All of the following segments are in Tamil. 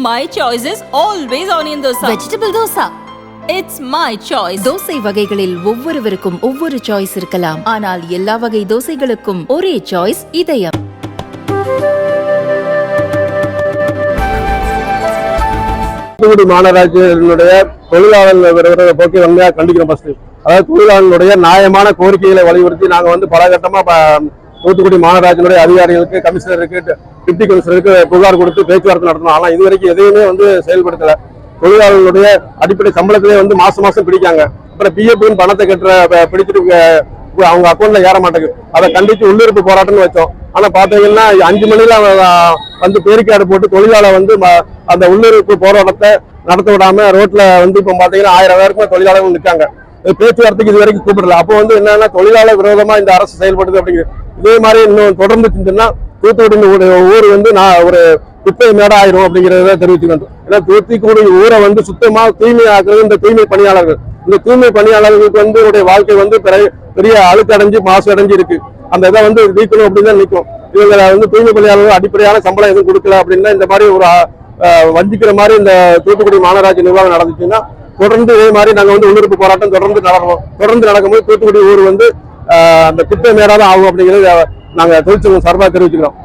My choice is always onion dosa. Vegetable dosa It's my choice. Dosa வகைகளில் ஒவ்வொருவருக்கும் ஒவ்வொரு சாய்ஸ் இருக்கலாம் ஆனால் எல்லா வகை தோசைகளுக்கும் ஒரே சாய்ஸ் இதயம் தூத்துக்குடி மாநகராட்சியினுடைய தொழிலாளர் விரோத போக்கை வந்து கண்டிக்கிறோம் ஃபர்ஸ்ட் அதாவது தொழிலாளர்களுடைய நியாயமான கோரிக்கைகளை வலியுறுத்தி நாங்க வந்து பல கட்டமா ப- தூத்துக்குடி மாநகராட்சியினுடைய அதிகாரிகளுக்கு கமிஷனருக்கு டிப்டி கமிஷனருக்கு புகார் கொடுத்து பேச்சுவார்த்தை நடத்தணும். ஆனால் இது வரைக்கும் எதையுமே வந்து செயல்படுத்தல. தொழிலாளர்களுடைய அடிப்படை சம்பளத்திலே வந்து மாசம் மாசம் பிடிக்காங்க. அப்புறம் பிஎஃப்னு பணத்தை கட்டுற பிடிச்சிட்டு அவங்க அக்கௌண்ட்ல ஏற மாட்டேங்குது. அதை கண்டித்து உள்ளிருப்பு போராட்டம்னு வச்சோம். ஆனா பாத்தீங்கன்னா அஞ்சு மணில வந்து பேரிக்காடு போட்டு தொழிலாளர் வந்து ம- அந்த உள்ளிருப்பு போராட்டத்தை நடத்த விடாம ரோட்ல வந்து இப்ப பாத்தீங்கன்னா ஆயிரம் பேருக்கு தொழிலாளர்கள் நிற்காங்க பேச்சுவார்த்தைக்கு இது வரைக்கும் கூப்பிடல. அப்போ வந்து என்னன்னா தொழிலாளர் விரோதமா இந்த அரசு செயல்படுது அப்படிங்கிறது இதே மாதிரி இன்னும் தொடர்ந்து செஞ்சுன்னா தூத்துக்குடி ஊர் ஊர் வந்து நான் ஒரு குப்பை மேட ஆயிரும் அப்படிங்கிறத தெரிவிச்சுக்கணும். ஏன்னா தூத்துக்குடி ஊரை வந்து சுத்தமா தூய்மையாக்குறது இந்த தூய்மை பணியாளர்கள். இந்த தூய்மை பணியாளர்களுக்கு வந்து உடைய வாழ்க்கை வந்து பெரிய- பெரிய அழுக்கடைஞ்சு மாசு அடைஞ்சு இருக்கு. அந்த இதை வந்து நீக்கணும் அப்படின்னு தான் நிற்கும் இவங்களை வந்து தூய்மை பணியாளர்கள் அடிப்படையான சம்பளம் எதுவும் கொடுக்கல அப்படின்னா இந்த மாதிரி ஒரு வஞ்சிக்கிற மாதிரி இந்த தூத்துக்குடி மாநகராட்சி நிர்வாகம் நடந்துச்சுன்னா தொடர்ந்து இதே மாதிரி நாங்க வந்து உள்ளிருப்பு போராட்டம் தொடர்ந்து நடக்கிறோம் தொடர்ந்து நடக்கும்போது தூத்துக்குடி ஊர் வந்து அந்த குப்பை மேலாதான் ஆகும் அப்படிங்கிறது நாங்க தொழிற்சங்கம் சார்பாக தெரிவிச்சுக்கிறோம்.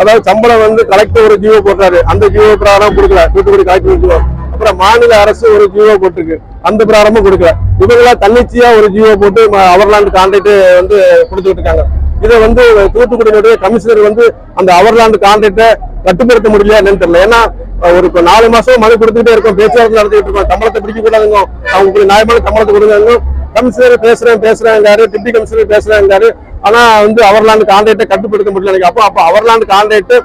அதாவது சம்பளம் வந்து கலெக்டர் ஒரு ஜியோ போட்டாரு. அந்த ஜியோ பிரகாரம் கொடுக்கல. தூத்துக்குடி கலெக்டர் ஜியோ அப்புறம் மாநில அரசு ஒரு ஜியோ போட்டிருக்கு. அந்த பிரகாரமும் கொடுக்கல. இவங்களா தன்னிச்சையா ஒரு ஜியோ போட்டு அவர்லாந்து கான்ட்ராக்ட் வந்து கொடுத்துட்டு இருக்காங்க இதை வந்து தூத்துக்குடியினுடைய கமிஷனர் வந்து அந்த அவர்லாந்து கான்ட்ராக்டை கட்டுப்படுத்த முடியல என்னன்னு தெரியல. ஏன்னா ஒரு நாலு மாசம் மனு கொடுத்துட்டே இருக்கோம். பேச்சுவார்த்தை நடத்திட்டு இருக்கோம். சம்பளத்தை பிடிக்க கூடாதுங்க அவங்களுக்கு நியாயமான சம்பளத்தை கொடுங்க கமிஷனர் பேசுறேன் பேசுறாங்க டிப்டி கமிஷனர் பேசுறேங்காரு ஆனா வந்து அவர்லாண்டு கான்ட்ராக்டை கட்டுப்படுத்த முடியல எனக்கு. அப்போ அப்போ அவர்லாண்டு கான்ட்ராக்ட்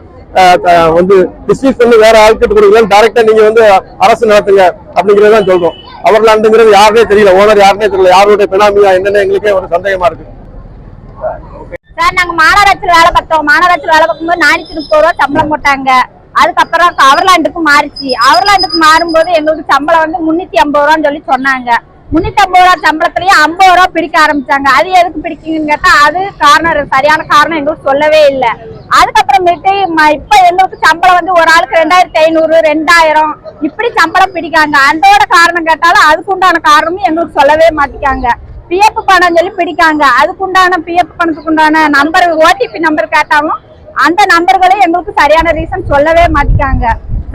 வந்து டிஸ்மிஸ் பண்ணி வேற ஆள்கிட்ட கொடுக்கலாம் டைரக்டா நீங்க வந்து அரசு நடத்துங்க அப்படிங்கறத தான் சொல்றோம். அவர்லாண்டுங்கிறது யாருனே தெரியல. ஓனர் யாருனே தெரியல. யாருடைய பினாமியா என்னன்னு எங்களுக்கே ஒரு சந்தேகமா இருக்கு. சார் நாங்க மாநகராட்சியில் வேலை பார்த்தோம். மாநகராட்சியில் வேலை பார்க்கும்போது நானூத்தி முப்பது ரூபா சம்பளம் போட்டாங்க. அதுக்கப்புறம் அவர்லாண்டுக்கு மாறிச்சு. அவர்லாண்டுக்கு மாறும்போது எங்களுக்கு சம்பளம் வந்து முன்னூத்தி ஐம்பது ரூபான்னு சொல்லி சொன்னாங்க. முன்னூத்தி ஐம்பது ரூபா சம்பளத்திலயும் ஐம்பது ரூபா பிடிக்க ஆரம்பிச்சாங்க. அது எதுக்கு பிடிக்குங்கன்னு கேட்டா அது காரணம் சரியான காரணம் எங்களுக்கு சொல்லவே இல்லை. அதுக்கப்புறமேட்டு ம- இப்ப எங்களுக்கு சம்பளம் வந்து ஒரு ஆளுக்கு ரெண்டாயிரத்தி ஐநூறு ரெண்டாயிரம் இப்படி சம்பளம் பிடிக்காங்க. அதோட காரணம் கேட்டாலும் அதுக்குண்டான காரணமும் எங்களுக்கு சொல்லவே மாட்டிக்காங்க. பிஎஃப் பணம் சொல்லி பிடிக்காங்க. அதுக்குண்டான பிஎஃப் பணத்துக்கு உண்டான நம்பர் ஓடிபி நம்பர் கேட்டாலும் அந்த நம்பர்களையும் எங்களுக்கு சரியான ரீசன் சொல்லவே மாட்டிக்காங்க.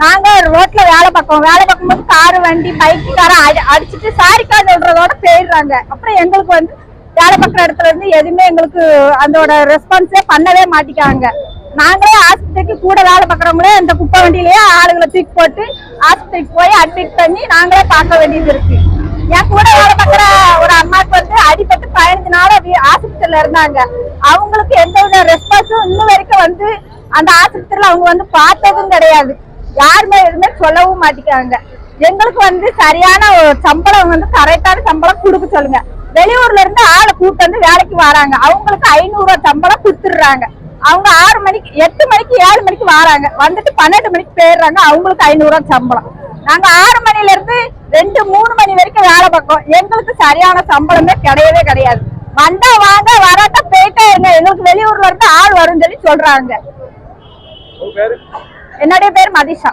நாங்க ரோட்ல வேலை பார்க்கோம் வேலை பார்க்கும்போது காரு வண்டி பைக்கு கார அடிச்சுட்டு சாரிக்கா சொல்றதோட போயிடுறாங்க. அப்புறம் எங்களுக்கு வந்து வேலை பார்க்குற இடத்துல இருந்து எதுவுமே எங்களுக்கு அதோட ரெஸ்பான்ஸே பண்ணவே மாட்டிக்காங்க நாங்களே ஆஸ்பத்திரிக்கு கூட வேலை பார்க்குறவங்களே இந்த குப்பை வண்டியிலேயே ஆளுங்களை தூக்கி போட்டு ஆஸ்பத்திரிக்கு போய் அட்மிட் பண்ணி நாங்களே பார்க்க வேண்டியது இருக்கு. என் கூட வேலை பார்க்குற ஒரு அம்மாவுக்கு வந்து அடிபட்டு பதினஞ்சு நாள் ஆஸ்பத்திரியில இருந்தாங்க. அவங்களுக்கு எந்த வித ரெஸ்பான்ஸும் இன்னும் வரைக்கும் வந்து அந்த ஆஸ்பத்திரியில அவங்க வந்து பார்த்ததும் கிடையாது. யாருமே எதுவுமே சொல்லவும் மாட்டிக்காங்க எங்களுக்கு வந்து சரியான ஒரு சம்பளம் வந்து கரெக்டான சம்பளம் கொடுக்க சொல்லுங்க. வெளியூர்ல இருந்து ஆளை கூட்டு வந்து வேலைக்கு வராங்க. அவங்களுக்கு ஐநூறு ரூபா சம்பளம் கொடுத்துடுறாங்க. அவங்க ஆறு மணிக்கு எட்டு மணிக்கு ஏழு மணிக்கு வராங்க. வந்துட்டு பன்னெண்டு மணிக்கு போயிடுறாங்க. அவங்களுக்கு ஐநூறு ரூபா சம்பளம். நாங்க ஆறு மணில இருந்து ரெண்டு மூணு மணி வரைக்கும் வேலை பார்க்கோம் எங்களுக்கு சரியான சம்பளமே கிடையவே கிடையாது. வந்தா வாங்க வராட்டா போயிட்டே இருங்க. எங்களுக்கு வெளியூர்ல இருந்து ஆள் வரும்னு சொல்லி சொல்றாங்க. என்னுடைய பேர் மதிஷா.